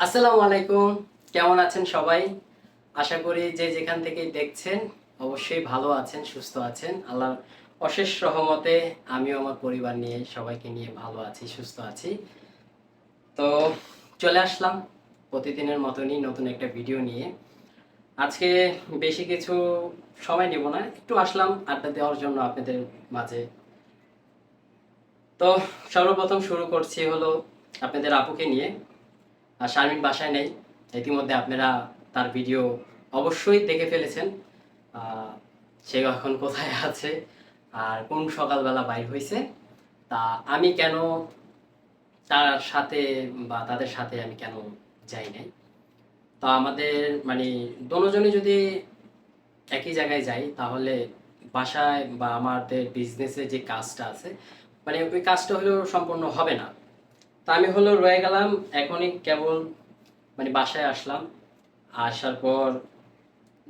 আসসালামু আলাইকুম। কেমন আছেন সবাই? আশা করি যে যেখান থেকে দেখছেন, অবশ্যই ভালো আছেন, সুস্থ আছেন। আল্লাহর অশেষ রহমতে আমিও আমার পরিবার নিয়ে সবাইকে নিয়ে ভালো আছি, সুস্থ আছি। তো চলে আসলাম প্রতিদিনের মতনই নতুন একটা ভিডিও নিয়ে। আজকে বেশি কিছু সময় নেব না, একটু আসলাম, আড্ডা দেওয়ার জন্য আপনাদের মাঝে। তো সর্বপ্রথম শুরু করছি হলো আপনাদের আপুকে নিয়ে। শারমিন বাসায় নেই। ইতিমধ্যে আপনারা তার ভিডিও অবশ্যই দেখে ফেলেছেন। সে এখন কোথায় আছে আর কোন সকালবেলা বাইর হয়েছে তা আমি কেন তার সাথে বা তাদের সাথে আমি কেন যাই নাই? তা আমাদের মানে দোনোজনে যদি একই জায়গায় যাই, তাহলে বাসায় বা আমাদের বিজনেসে যে কাজটা আছে মানে ওই কাজটা হলেও সম্পূর্ণ হবে না। তা আমি হলো রয়ে গেলাম, এখনই কেবল মানে বাসায় আসলাম। আসার পর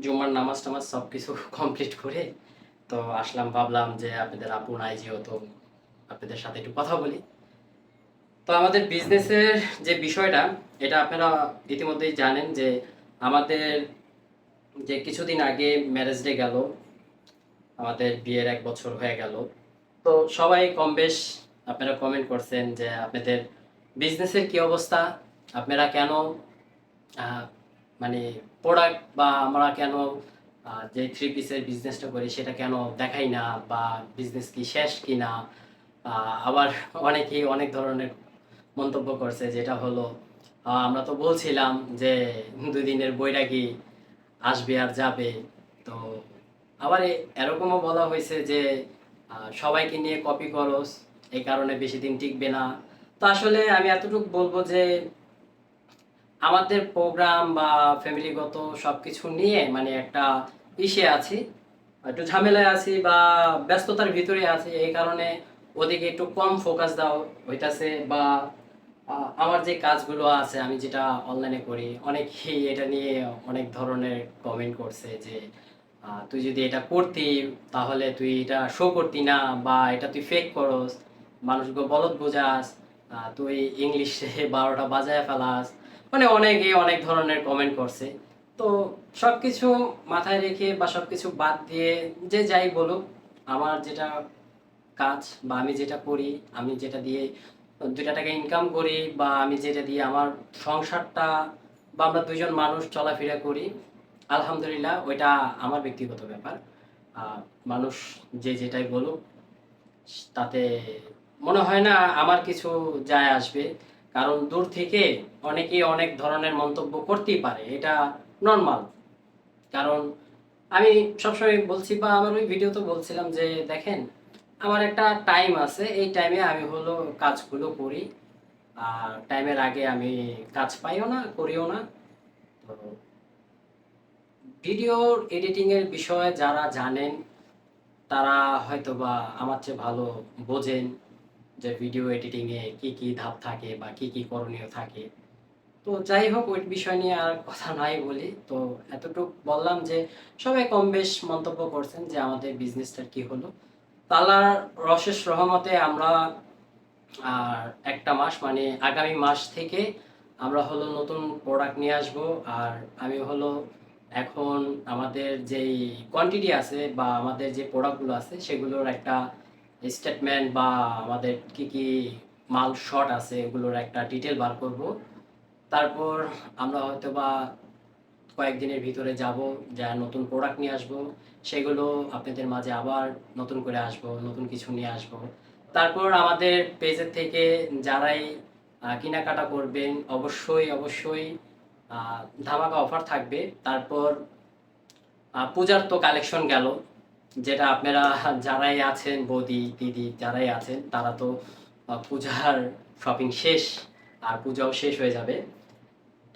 জুমার নামাজ টামাজ সব কিছু কমপ্লিট করে তো আসলাম, ভাবলাম যে আপনাদের আপু নাই যেহেতু, আপনাদের সাথে একটু কথা বলি। তো আমাদের বিজনেসের যে বিষয়টা, এটা আপনারা ইতিমধ্যেই জানেন যে আমাদের যে কিছুদিন আগে ম্যারেজ ডে গেল, আমাদের বিয়ের এক বছর হয়ে গেল। তো সবাই কম বেশ আপনারা কমেন্ট করছেন যে আপনাদের বিজনেসের কি অবস্থা? আপনারা কেন মানে প্রোডাক্ট বা আমরা কেন যে থ্রি পিসের বিজনেসটা করি সেটা কেন দেখাই না বা বিজনেস কি শেষ কি না আবার অনেকেই অনেক ধরনের মন্তব্য করছে যেটা হলো আমরা তো বলছিলাম যে দুই দিনের বৈরাগী আসবে আর যাবে। তো আবার এরকমও বলা হয়েছে যে সবাইকে নিয়ে কপি করস এই কারণে বেশি দিন টিকবে না। তো আসলে আমি এতটুকু বলব যে আমাদের প্রোগ্রাম বা ফ্যামিলিগত সব কিছু নিয়ে মানে একটা ইসে আছি, একটু ঝামেলায় আছি বা ব্যস্ততার ভিতরে আছি, এই কারণে ওদিকে একটু কম ফোকাস দাও হইতাছে বা আমার যে কাজগুলো আছে আমি যেটা অনলাইনে করি, অনেকেই এটা নিয়ে অনেক ধরনের কমেন্ট করছে যে তুই যদি এটা করতি তাহলে তুই এটা শো করতি না বা এটা তুই ফেক করস, মানুষগুলো বলদ বোঝাস তুই ইংলিশে বারোটা বাজায় ফেলাস। মানে অনেকে অনেক ধরনের কমেন্ট করছে। তো সব কিছু মাথায় রেখে বা সব কিছু বাদ দিয়ে যে যাই বলুক, আমার যেটা কাজ বা আমি যেটা করি, আমি যেটা দিয়ে দুইটা টাকা ইনকাম করি বা আমি যেটা দিয়ে আমার সংসারটা বা আমরা দুইজন মানুষ চলাফেরা করি, আলহামদুলিল্লাহ ওইটা আমার ব্যক্তিগত ব্যাপার। মানুষ যে যেটাই বলুক, তাতে মনে হয় না আমার কিছু যায় আসবে। কারণ দূর থেকে অনেকেই অনেক ধরনের মন্তব্য করতেই পারে, এটা নর্মাল কারণ আমি সবসময় বলছি বা আমার ওই ভিডিওতে বলছিলাম যে, দেখেন, আমার একটা টাইম আছে, এই টাইমে আমি হলো কাজগুলো করি। আর টাইমের আগে আমি কাজ পাইও না, করিও না। তো ভিডিওর এডিটিংয়ের বিষয়ে যারা জানেন, তারা হয়তো বা আমার চেয়ে ভালো বোঝেন। যে ভিডিও এডিটিংয়ে কি কি ধাপ থাকে বা কি কি করণীয় থাকে। তো যাই হোক, ওই বিষয় নিয়ে আর কথা নাই বলি। তো এতটুকু বললাম যে, সবাই কম বেশ মন্তব্য করছেন যে আমাদের বিজনেসটার কি হলো। তালার রশেষ রহমতে আমরা, আর একটা মাস মানে আগামী মাস থেকে আমরা হলো নতুন প্রোডাক্ট নিয়ে আসব। আর আমি হলো এখন আমাদের যেই কোয়ান্টিটি আছে বা আমাদের যে প্রোডাক্টগুলো আছে, সেগুলোর একটা স্টেটমেন্ট বা আমাদের কি কি মাল শর্ট আছে, এগুলোর একটা ডিটেল বার করব। তারপর আমরা হয়তো বা কয়েকদিনের ভিতরে যাব, যা নতুন প্রোডাক্ট নিয়ে আসব, সেগুলো আপনাদের মাঝে আবার নতুন করে আসব, নতুন কিছু নিয়ে আসব। তারপর আমাদের পেজের থেকে যারাই কেনাকাটা করবেন, অবশ্যই অবশ্যই ধামাকা অফার থাকবে। তারপর পূজার তো কালেকশন গেল। যেটা আপনারা যারাই আছেন, বৌদি, দিদি যারাই আছেন, তারা তো পূজার শপিং শেষ আর পূজাও শেষ হয়ে যাবে।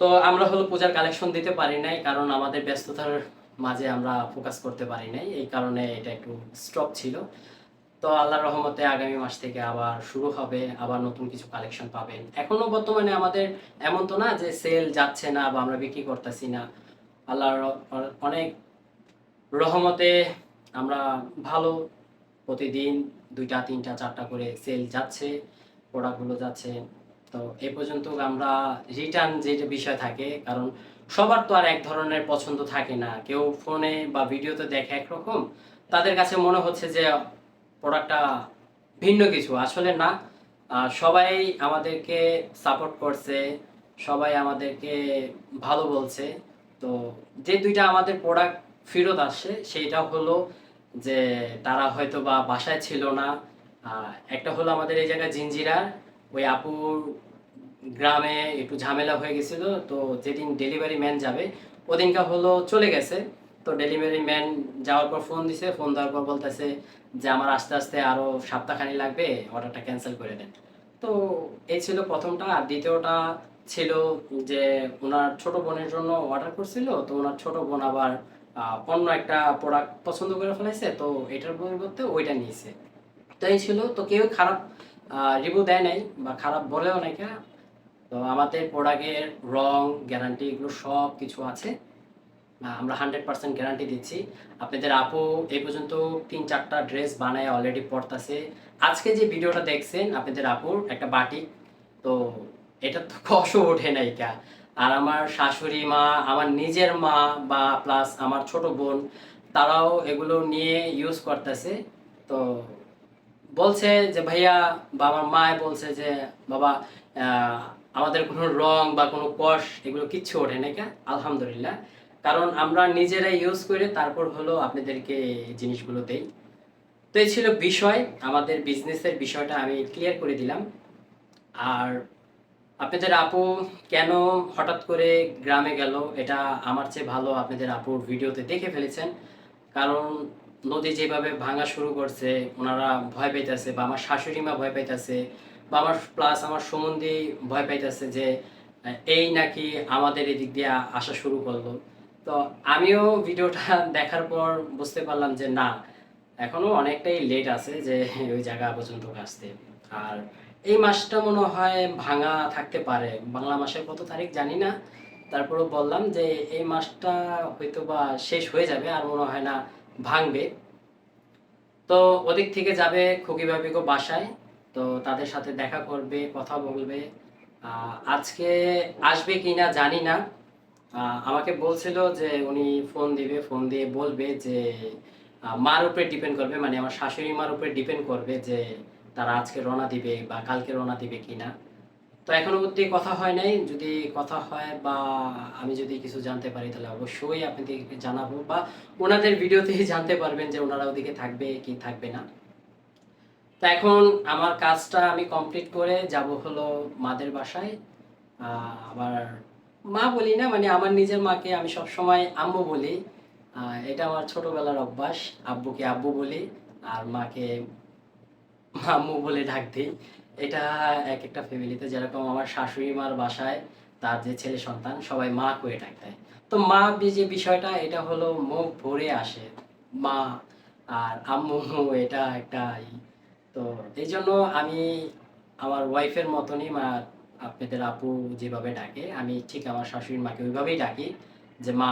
তো আমরা হলো পূজার কালেকশন দিতে পারি নাই, কারণ আমাদের ব্যস্ততার মাঝে আমরা ফোকাস করতে পারি নাই। এই কারণে এটা একটু স্টপ ছিল। তো আল্লাহর রহমতে আগামী মাস থেকে আবার শুরু হবে, আবার নতুন কিছু কালেকশন পাবেন। এখনও বর্তমানে আমাদের এমন তো না যে সেল যাচ্ছে না বা আমরা বিক্রি করতেছি না। আল্লাহর অনেক রহমতে আমরা ভালো, প্রতিদিন দুইটা, তিনটা, চারটা করে সেল যাচ্ছে প্রোডাক্টগুলো যাচ্ছে। তো এ পর্যন্ত আমরা রিটার্ন যে যে বিষয় থাকে, কারণ সবার তো আর এক ধরনের পছন্দ থাকে না। কেউ ফোনে বা ভিডিওতে দেখে একরকম, তাদের কাছে মনে হচ্ছে যে প্রোডাক্টটা ভিন্ন কিছু। আসলে না সবাই আমাদেরকে সাপোর্ট করছে, সবাই আমাদেরকে ভালো বলছে। তো যে দুইটা আমাদের প্রোডাক্ট ফেরত আসছে সেইটা হলো যে তারা হয়তো বা বাসায় ছিল না। একটা হলো আমাদের এই জায়গায় জিঞ্জিরার ওই আপুর গ্রামে একটু ঝামেলা হয়ে গেছিল, তো যেদিন ডেলিভারি ম্যান যাবে, ওদিনকা হলো চলে গেছে। তো ডেলিভারি ম্যান যাওয়ার পর ফোন দিছে ফোন দেওয়ার পর বলতেছে যে আমার আস্তে আস্তে আরও সপ্তাহখানি লাগবে অর্ডারটা ক্যান্সেল করে দেন। তো এই ছিল প্রথমটা। আর দ্বিতীয়টা ছিল যে ওনার ছোট বোনের জন্য অর্ডার করছিল, তো ওনার ছোট বোন আবার অন্য একটা প্রোডাক্ট পছন্দ করে ফেলেছে তো এটার পরিবর্তে ওইটা নিয়েছে। তো এই ছিল, তো কেউ খারাপ রিভিউ দেয় নাই বা খারাপ বলেও নাই তো আমাদের প্রোডাক্টের রং গ্যারান্টি এগুলো সব কিছু আছে। আমরা হান্ড্রেড পার্সেন্ট গ্যারান্টি দিচ্ছি। আপনাদের আপু এই পর্যন্ত তিন চারটা ড্রেস বানায় অলরেডি পড়তাছে আজকে যে ভিডিওটা দেখছেন, আপনাদের আপুর একটা বাটিক তো এটা তো কষও ওঠে নাই কা। আর আমার শাশুড়ি মা, আমার নিজের মা বা প্লাস আমার ছোট বোন, তারাও এগুলো নিয়ে ইউজ করতেছে। তো বলছে যে, ভাইয়া, বা আমার মায় বলছে যে, বাবা আমাদের কোনো রং বা কোনো কষ এগুলো কিচ্ছু ওঠে না আলহামদুলিল্লাহ। কারণ আমরা নিজেরাই ইউজ করে তারপর হলো আপনাদেরকে জিনিসগুলো দেই। তো এই ছিল বিষয়, আমাদের বিজনেসের বিষয়টা আমি ক্লিয়ার করে দিলাম। আর আপনাদের আপু কেন হঠাৎ করে গ্রামে গেল? এটা আমার চেয়ে ভালো আপনাদের আপুর ভিডিওতে দেখে ফেলেছেন। কারণ নদী যেভাবে ভাঙা শুরু করছে, ওনারা ভয় পাইতেছে বা আমার শাশুড়ি মা ভয় পাইতেছে বা আমার প্লাস আমার সম্বন্ধী ভয় পাইতেছে যে এই নাকি আমাদের এদিক দিয়ে আসা শুরু করল। তো আমিও ভিডিওটা দেখার পর বুঝতে পারলাম যে না, এখনও অনেকটাই লেট আছে যে, ওই জায়গা পর্যন্ত আসতে। আর এই মাসটা মনে হয় ভাঙা থাকতে পারে। বাংলা মাসের কত তারিখ জানি না। তারপরেও বললাম যে এই মাসটা হয়তো বা শেষ হয়ে যাবে, আর মনে হয় না ভাঙবে। তো ওদিক থেকে যাবে খুকি ভাবিকে বাসায়। তো তাদের সাথে দেখা করবে, কথা বলবে। আজকে আসবে কিনা জানি না। আমাকে বলছিল যে উনি ফোন দিবে, ফোন দিয়ে বলবে যে মার উপরে ডিপেন্ড করবে মানে আমার শাশুড়ি মার উপরে ডিপেন্ড করবে যে তারা আজকে রওনা দিবে বা কালকে রওনা দিবে কিনা। তো এখনও অবধি কথা হয় নাই। যদি কথা হয় বা আমি যদি কিছু জানতে পারি, তাহলে অবশ্যই আপনাদেরকে জানাব বা ওনাদের ভিডিওতেই জানতে পারবেন যে ওনারা ওদিকে থাকবে কি থাকবে না। তো এখন আমার কাজটা আমি কমপ্লিট করে যাব হলো মাদের বাসায়। আবার মা বলি না মানে আমার নিজের মাকে আমি সব সময় আম্মু বলি। এটা আমার ছোটবেলার অভ্যাস। আব্বুকে আব্বু বলি, আর মাকে আম্মু বলে ডাক দিই। এটা এক একটা ফ্যামিলিতে যেরকম আমার শাশুড়ি মার বাসায় তার যে ছেলে সন্তান, সবাই মা করে ডাক দেয়। তো মা যে বিষয়টা, এটা হলো মুখ ভরে আসে। মা আর আম্মু এটা একটা তো এই জন্য আমি আমার ওয়াইফের মতনই মা আপনাদের আপু যেভাবে ডাকে, আমি ঠিক আমার শাশুড়ির মাকে ওইভাবেই ডাকি যে, মা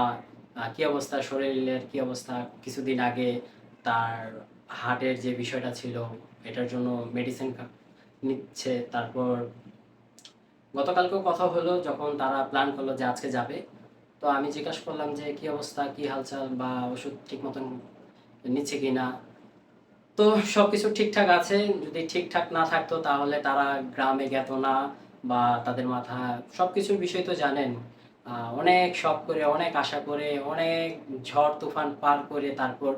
কি অবস্থা? শরীরের কি অবস্থা? কিছুদিন আগে তার হার্টের যে বিষয়টা ছিল এটার জন্য মেডিসিন নিচ্ছে। তারপর গতকালকেও কথা হলো যখন তারা প্ল্যান করল যে আজকে যাবে। তো আমি জিজ্ঞাসা করলাম যে কি অবস্থা, কি হালচাল বা ওষুধ ঠিক মতন নিচ্ছে কি না তো সবকিছু ঠিকঠাক আছে। যদি ঠিকঠাক না থাকতো তাহলে তারা গ্রামে গেত না বা তাদের মাথা সবকিছুর বিষয় তো জানেন। অনেক শখ করে, অনেক আশা করে, অনেক ঝড় তুফান পার করে তারপর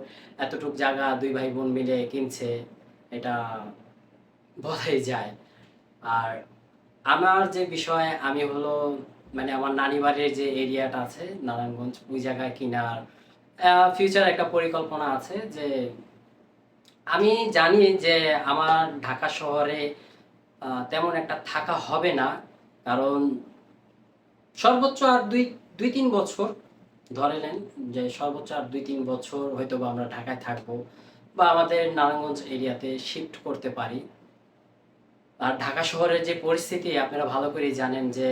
এতটুক জায়গা দুই ভাই বোন মিলে কিনছে। এটা বলাই যায়। আর আমার যে বিষয়, আমি হলো মানে আমার নানি বাড়ির যে এরিয়াটা আছে, নারায়ণগঞ্জ, ওই জায়গায় কিনার ফিউচার একটা পরিকল্পনা আছে যে, আমি জানি যে আমার ঢাকা শহরে তেমন একটা থাকা হবে না। কারণ সর্বোচ্চ আর দুই দুই তিন বছর, ধরে নেন যে সর্বোচ্চ আর দুই তিন বছর হয়তো আমরা ঢাকায় থাকব। বা আমাদের নারায়ণগঞ্জ এরিয়াতে শিফট করতে পারি। আর ঢাকা শহরের যে পরিস্থিতি, আপনারা ভালো করেই জানেন যে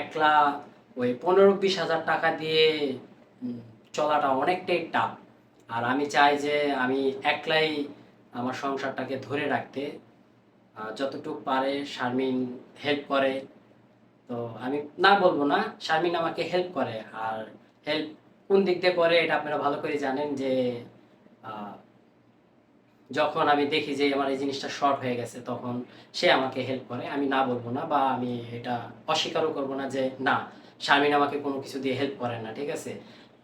একলা ওই পনেরো বিশ হাজার টাকা দিয়ে চলাটা অনেকটাই টাফ আর আমি চাই যে আমি একলাই আমার সংসারটাকে ধরে রাখতে যতটুকু পারে শারমিন হেল্প করে। তো আমি না বলব না, শারমিন আমাকে হেল্প করে। আর হেল্প কোন দিক দিয়ে করে, এটা আপনারা ভালো করে জানেন যে যখন আমি দেখি যে আমার এই জিনিসটা শর্ট হয়ে গেছে, তখন সে আমাকে হেল্প করে। আমি না বলব না বা আমি এটা অস্বীকারও করব না যে না, শারমিন আমাকে কোনো কিছু দিয়ে হেল্প করে না, ঠিক আছে?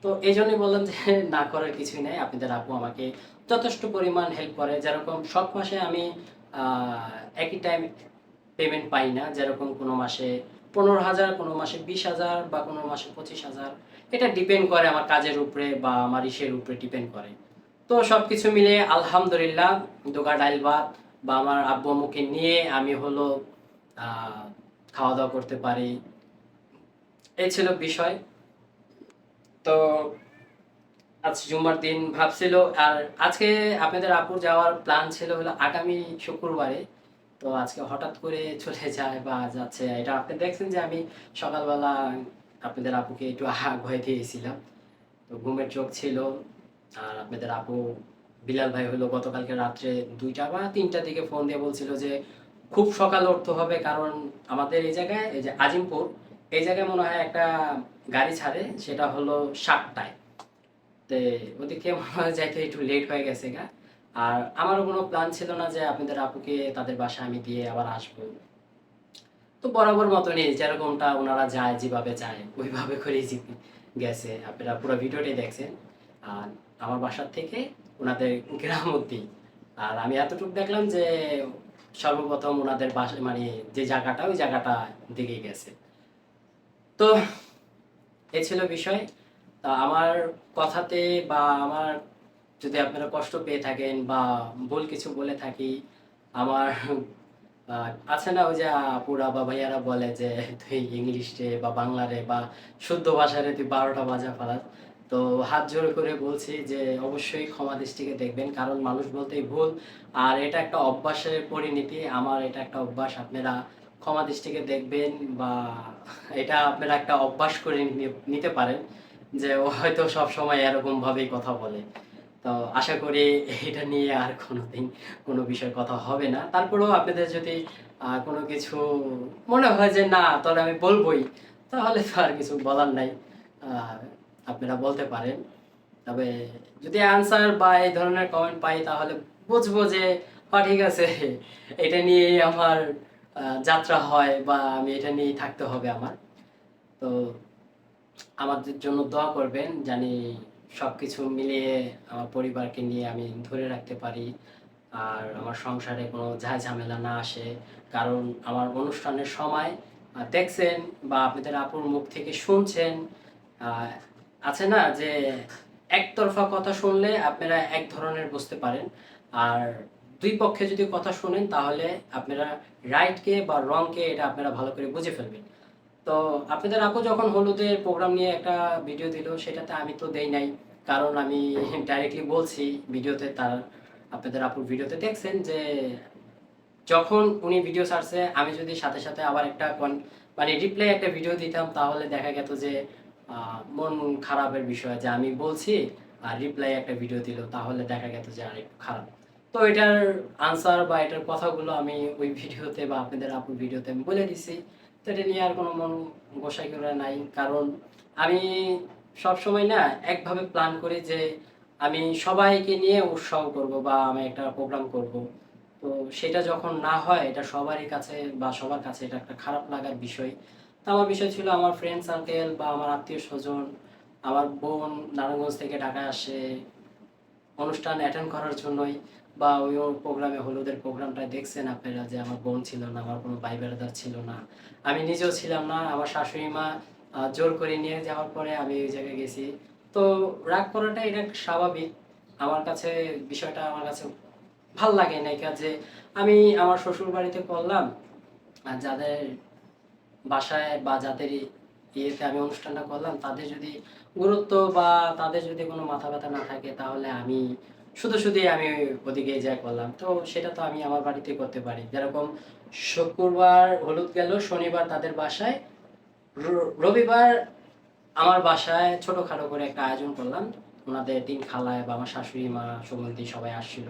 তো এই জন্যই বললাম যে না করার কিছুই নেই। আপনাদের আপু আমাকে যথেষ্ট পরিমাণ হেল্প করে। যেরকম সব মাসে আমি একই টাইম পেমেন্ট পাই না। যেরকম কোনো মাসে পনেরো হাজার, কোনো মাসে বিশ হাজার বা কোনো মাসে পঁচিশ হাজার। এটা ডিপেন্ড করে আমার কাজের উপরে বা আমার ইসের উপরে ডিপেন্ড করে। তো সব কিছু মিলে আলহামদুলিল্লাহ দোকা ডাইল ভাত বা আমার আব্বু আম্মুকে নিয়ে আমি হলো খাওয়া দাওয়া করতে পারি। এই ছিল বিষয়। তো আজ জুম্মার দিন ভাবছিল, আর আজকে আপনাদের আপুর যাওয়ার প্ল্যান ছিল হলো আগামী শুক্রবারে। তো আজকে হঠাৎ করে চলে যায় বা যাচ্ছে। এটা আপনি দেখছেন যে আমি সকালবেলা আপনাদের আপুকে একটু আহা ভয় দিয়েছিলাম তো ঘুমের চোখ ছিল। আর আপনাদের আপু বিলাল ভাই হলো গতকালকে রাত্রে দুইটা বা তিনটা দিকে ফোন দিয়ে বলছিল যে, খুব সকাল উঠতে হবে কারণ আমাদের এই জায়গায়, এই যে আজিমপুর, এই জায়গায় মনে হয় একটা গাড়ি ছাড়ে, সেটা হলো সাতটায়। তে ওদিকে মনে হয় যাইতে একটু লেট হয়ে গেছে গা। আর আমারও কোনো প্ল্যান ছিল না যে আপনাদের আপুকে তাদের বাসায় আমি দিয়ে আবার আসব। তো বরাবর মতনই যেরকমটা ওনারা যায়, যেভাবে যায়, ওইভাবে করেই গেছে। আপনারা পুরো ভিডিওটাই দেখছেন। আর আমার বাসার থেকে ওনাদের গ্রাম অব্দি আর আমি এতটুকু দেখলাম যে সর্বপ্রথম ওনাদের বাসা মানে যে জায়গাটা, ওই জায়গাটা দিকে গেছে। তো এই ছিল বিষয়। তা আমার কথাতে বা আমার যদি আপনারা কষ্ট পেয়ে থাকেন বা ভুল কিছু বলে থাকি, আমার আছে না ওই যে আপুরা বা ভাইয়ারা বলে যে, তুই ইংলিশে বা বাংলারে বা শুদ্ধ ভাষারে তুই বারোটা বাজা ফেলাস তো হাত জোড়ে করে বলছি যে অবশ্যই ক্ষমা দৃষ্টিকে দেখবেন, কারণ মানুষ বলতেই ভুল। আর এটা একটা অভ্যাসের পরিণতি, আমার এটা একটা অভ্যাস, আপনারা ক্ষমা দৃষ্টিকে দেখবেন বা এটা আপনারা একটা অভ্যাস করে নিতে পারেন যে ও হয়তো সব সময় এরকম ভাবেই কথা বলে। তো আশা করি এটা নিয়ে আর কোনোদিন কোনো বিষয় কথা হবে না। তারপরেও আপনাদের যদি কোনো কিছু মনে হয় যে না, তাহলে আমি বলবোই, তাহলে তো আর কিছু বলার নাই। আপনারা বলতে পারেন। তবে যদি আনসার বা এই ধরনের কমেন্ট পাই, তাহলে বুঝব যে হ্যাঁ ঠিক আছে, এটা নিয়েই আমার যাত্রা হয় বা আমি এটা নিয়েই থাকতে হবে আমার। তো আমাদের জন্য দোয়া করবেন জানি সব কিছু মিলিয়ে আমার পরিবারকে নিয়ে আমি ধরে রাখতে পারি, আর আমার সংসারে কোনো ঝাঁ ঝামেলা না আসে। কারণ আমার অনুষ্ঠানের সময় দেখছেন বা আপনাদের আপুর মুখ থেকে শুনছেন আছে না যে একতরফা কথা শুনলে আপনারা এক ধরনের বুঝতে পারেন। আর দুই পক্ষে যদি কথা শুনেন তাহলে আপনারা রাইটকে বা রংকে এটা আপনারা ভালো করে বুঝে ফেলবেন। তো আপনাদের আপু যখন হলুদের প্রোগ্রাম নিয়ে একটা ভিডিও দিল, সেটাতে আমি তো দেই নাই। কারণ আমি ডাইরেক্টলি বলছি ভিডিওতে তার আপনাদের আপুর ভিডিওতে দেখছেন যে যখন উনি ভিডিও ছাড়ছে, আমি যদি সাথে সাথে আবার একটা মানে রিপ্লাই একটা ভিডিও দিতাম, তাহলে দেখা যেত যে মন খারাপের বিষয় যে আমি বলছি আর রিপ্লাই একটা ভিডিও দিল, তাহলে দেখা গেত যে আর একটু খারাপ। তো এটার আনসার বা এটার কথাগুলো আমি ওই ভিডিওতে বা আপনাদের আপুর ভিডিওতে আমি বলে দিছি। তো এটা নিয়ে আর কোনো মন গোসাই করে নাই, কারণ আমি সব সময় না একভাবে প্ল্যান করি যে আমি সবাইকে নিয়ে উৎসাহ করব বা আমি একটা প্রোগ্রাম করব। তো সেটা যখন না হয়, এটা সবারই কাছে বা সবার কাছে এটা একটা খারাপ লাগার বিষয়। আমার বিষয় ছিল আমার ফ্রেন্ড সার্কেল বা আমার আত্মীয় স্বজন, আমার বোন নারায়ণগঞ্জ থেকে ঢাকায় আসে, অনুষ্ঠান অ্যাটেন্ড করার জন্যই বা ওই প্রোগ্রামে হলুদের প্রোগ্রামটা দেখছেন আপনারা যে আমার বোন ছিল না, আমার কোনো ভাই বেড়াদার ছিল না। আমি নিজেও ছিলাম না, আমার শাশুড়ি মা জোর করে নিয়ে যাওয়ার পরে আমি ওই জায়গায় গেছি। তো রাগ করাটা এটা স্বাভাবিক। আমার কাছে বিষয়টা আমার কাছে ভালো লাগে না যে আমি আমার শ্বশুর বাড়িতে করলাম আর যাদের বাসায় বা যাদের ইয়েতে আমি অনুষ্ঠানটা করলাম, তাদের যদি গুরুত্ব বা তাদের যদি কোনো মাথা ব্যথা না থাকে, তাহলে আমি শুধু শুধুই আমি ওদিকে যা করলাম। তো সেটা তো আমি আমার বাড়িতে করতে পারি। যেরকম শুক্রবার হলুদ গেল, শনিবার তাদের বাসায় রবিবার আমার বাসায় ছোটখাটো করে একটা আয়োজন করলাম। ওনাদের তিন খালায় বা আমার শাশুড়ি মা সুগন্ধি সবাই আসছিল।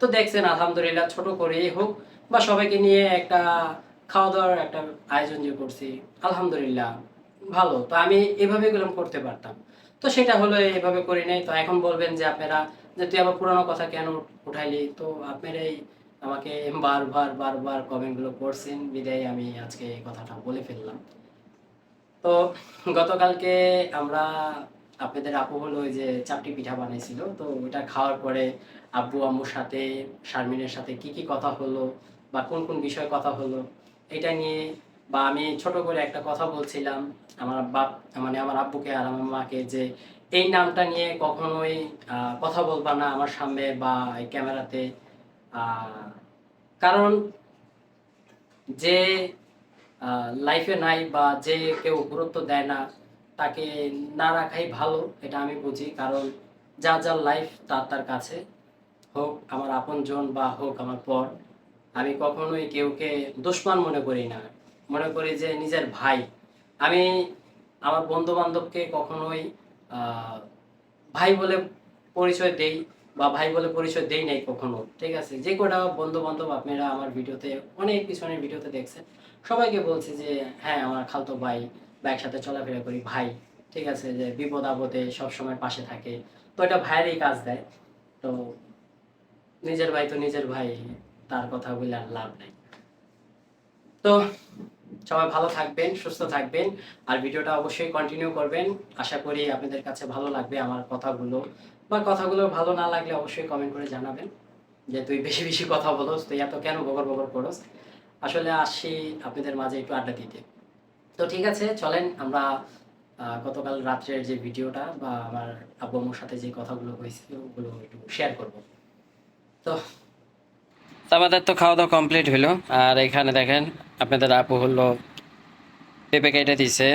তো দেখছেন, আলহামদুলিল্লাহ ছোট করেই হোক বা সবাইকে নিয়ে একটা খাওয়া দাওয়ার একটা আয়োজন যে করছি, আলহামদুলিল্লাহ, ভালো। তো আমি এভাবে গেলাম করতে পারতাম। তো সেটা হলো এভাবে করি নাই। তো এখন বলবেন যে আপনারা, যে তুই আবার পুরানো কথা কেন উঠাইলি? তো আপনারাই আমাকে বারবার বারবার কমেন্টগুলো করছেন। বিদায়, আমি আজকে এই কথাটা বলে ফেললাম। তো গতকালকে আমরা আপনাদের আপু হলো ওই যে চাপটি পিঠা বানাইছিল। তো ওইটা খাওয়ার পরে আব্বু, আম্মুর সাথে, শারমিনের সাথে কি কি কথা হলো বা কোন কোন বিষয়ে কথা হলো এটা নিয়ে বা আমি ছোট করে একটা কথা বলছিলাম আমার বাপ মানে আমার আব্বুকে আর আমার মাকে যে এই নামটা নিয়ে কখনোই কথা বলবা না আমার সামনে বা এই ক্যামেরাতে। কারণ যে লাইফে নাই বা যে কেউ গুরুত্ব দেয় না, তাকে না রাখাই ভালো, এটা আমি বুঝি। কারণ যা যার লাইফ তার তার কাছে, হোক আমার আপনজন বা হোক আমার পর। আমি কখনোই কেউকে দুশ্মন মনে করি না। মনে করি যে নিজের ভাই। আমি আমার বন্ধু বান্ধবকে কখনোই ভাই বলে পরিচয় দেই বা ভাই বলে পরিচয় দেই নাই কখনো, ঠিক আছে? যে কটা বন্ধু বান্ধব আপনারা আমার ভিডিওতে, অনেক পিছনের ভিডিওতে দেখছেন, সবাইকে বলছি যে হ্যাঁ আমার খালতো ভাই বা একসাথে চলাফেরা করি, ভাই, ঠিক আছে? যে বিপদ আপদে সবসময় পাশে থাকে। তো এটা ভাইয়েরই কাজ দেয়। তো নিজের ভাই তো নিজের ভাই। তার কথা বলে আর লাভ নাই। তো সবাই ভালো থাকবেন, সুস্থ থাকবেন, আর ভিডিওটা অবশ্যই কন্টিনিউ করবেন। আশা করি আপনাদের কাছে ভালো লাগবে আমার কথাগুলো। বা কথাগুলো ভালো না লাগলে অবশ্যই কমেন্ট করে জানাবেন যে, তুই বেশি বেশি কথা বলোস, তুই এত কেন বগর বগর করস? আসলে আসি আপনাদের মাঝে একটু আড্ডা দিতে। তো ঠিক আছে, চলেন আমরা গতকাল রাত্রের যে ভিডিওটা বা আমার আব্বু সাথে যে কথাগুলো হয়েছিল, ওগুলো একটু শেয়ার করব। তো আমাদের তো খাওয়া দাওয়া কমপ্লিট হলো আর এখানে দেখেন আপনাদের আপু হলো পেঁপে কেটে দিছে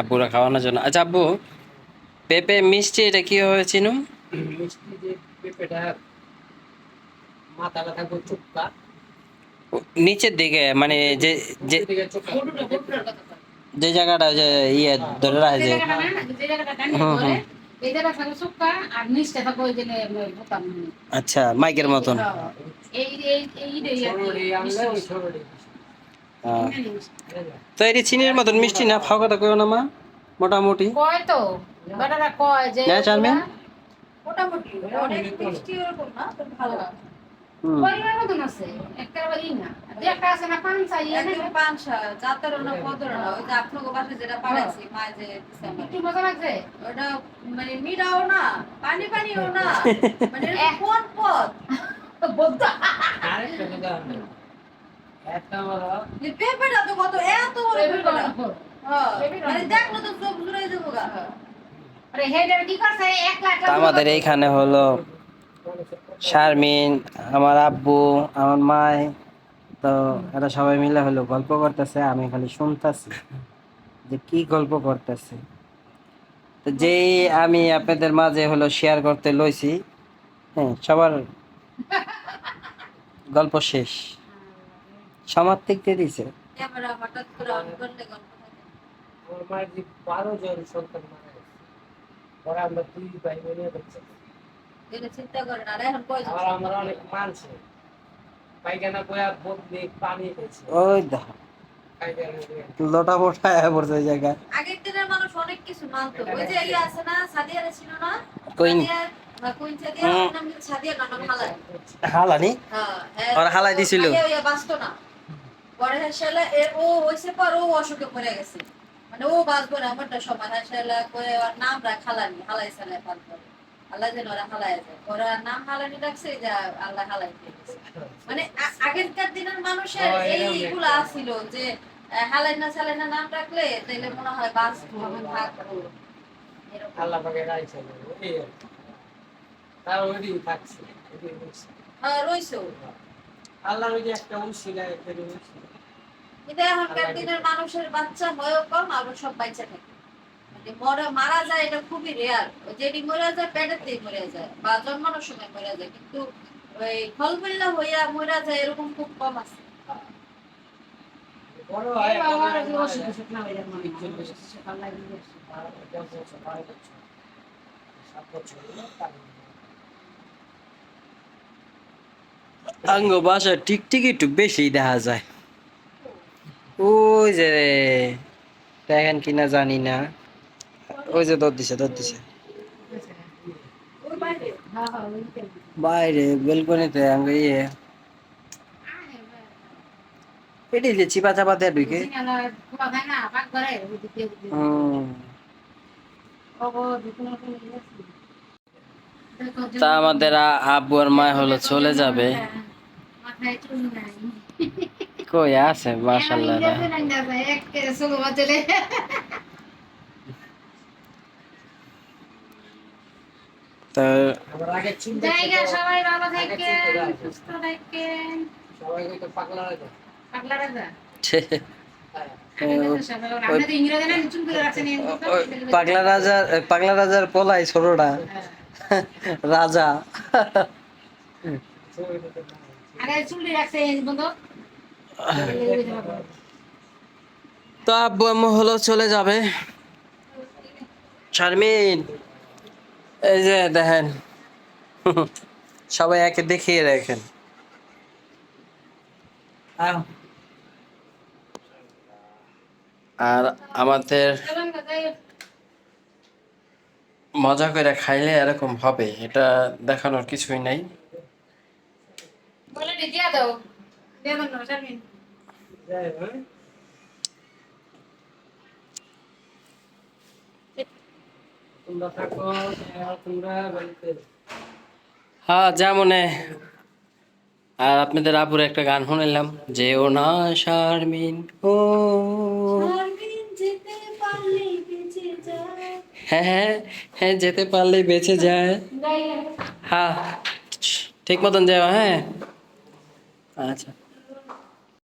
আব্বুরা খাওয়ানোর জন্য। আচ্ছা আব্বু পেঁপে মিষ্টি এটা কি হয়েছিল মিষ্টি যে পেঁপেটা মাথাটা থাকবে চুপকা নিচের দিকে মানে যে যে যে জায়গাটা যে ইয়ে ধরে রাখে যে। আচ্ছা মাইকের মতন। হ্যাঁ। তো এটি চিনির মতন মিষ্টি না? ফাও কথা কইও না মা মোটামুটি। কয় তো? বেটারা কয় যে হ্যাঁ? মোটামুটি অনেক মিষ্টি ওরকম না তো ভালো। পরিবার মতন আছে একেবারে ই না। যে একটা আছে না পাঁচা ইয়ে না? একদম জাতের না পদর না ওই যে আপনাকে বাসে যেটা পাঠাইছি মা যে একটু মজা লাগছে? ওটা মানে মিরাও না পানি পানিও না। মানে এরকম কোন পদ? পেঁপেটা তো কত এত হ্যাঁ, মানে দেখল তো চোখ জুড়ে গা। তা আমাদের এইখানে হলো শারমিন আমার আব্বু আমার মাই। তো এরা সবাই মিলে হলো গল্প করতেছে আমি খালি শুনতেছি যে কি গল্প করতেছে। তো যেই আমি আপনাদের মাঝে হলো শেয়ার করতে লইছি হ্যাঁ সবার গল্প শেষ। সমাপ্তিক দিয়ে খেয়েছে। ওই লোটা মোটা পড়ছে ওই জায়গায়। আগের দিনের মানুষ অনেক কিছু মানতো। ওই যে ইয়ে আছে না সাদিয়ারে ছিল না? না না হালাই হালানি? হ্যাঁ হ্যাঁ, হালাই দিছিল? সাদিয়া বাঁচতো না। পরে হেসেলা ও হইছে পর ও অসুখে পড়ে গেছে। মানে ও বাঁচবো না আমারটা সময়। হেসেলা কয়ে ওর নাম রাখ হালানি হালাই সালাই পাল করে। আল্লাহ যেন ওরা হালাই যায় ওরা নাম হালানি রাখছে যা আল্লাহ হালাই মানে আগেরকার দিনের মানুষের এইগুলো আছিল যে আহ, হালাইনা সালাইনা নাম রাখলে তাইলে মনে হয় বাঁচবো থাকব। আল্লাহ পাকে রাইছে। তার ওইদিন থাকছে হইছে। হ্যাঁ আল্লাহর ওই যে একটা উশিলা একটা উশিলা কিন্তু এখনকার দিনের মানুষের বাচ্চা হয়েও কম আর সব বাচ্চা থাকে। মানে মরে মারা যায় এটা খুবই রেয়ার যেটি মরে যায় পেটেতেই মরে যায় বা জন্মানোর সময় মরে যায়। কিন্তু ওই ফলফুল্লা হইয়া মরে যায় এরকম খুব কম আছে। বড় হয় অসুখ বিসুখ না মনে হয়। সকাল। সাত বছর হলো, তার আঙ্গ বাসা টিকটিক একটু বেশি দেখা যায়। ওই যে দেখেন কিনা জানি না। ওই যে দর দিছে দর দিছে। বাইরে বেলকনিতে আঙ্গ ইয়ে। এটি যে চিপা চাপা দেয় ঢুকে। তা আমাদের আব্বু আর মা হলো চলে যাবে। কই আছে বছরে। তো আমার আগে চিন্তা জায়গা সবাই ভালো থাকেন সুস্থ থাকেন সবাই কইতো পাগলা রাজা। পাগলা রাজা তো তো পাগলা রাজার পাগলা রাজার পোলাই ছোটটা হ্যাঁ। রাজা তো আব্বু আম্মু হলো চলে যাবে। শারমিন এই যে দেখেন সবাই একে দেখিয়ে রাখেন। আর আমাদের মজা করে খাইলে এরকম হবে এটা দেখানোর কিছুই নাই। বলে দিয়া দাও দিয়া দাও না শারমিন যাই হোক, হ্যাঁ? তোমরা থাকো আর তোমরা বাড়িতে হ্যাঁ যেমনে আর আপনাদের আপুর একটা গান শুনলাম যে ও না শারমিন ও শারমিন যেতে পারলে বেঁচে যায় হ্যাঁ হ্যাঁ হ্যাঁ যেতে পারলে বেঁচে যায় হ্যাঁ ঠিক মতন যাও হ্যাঁ আচ্ছা।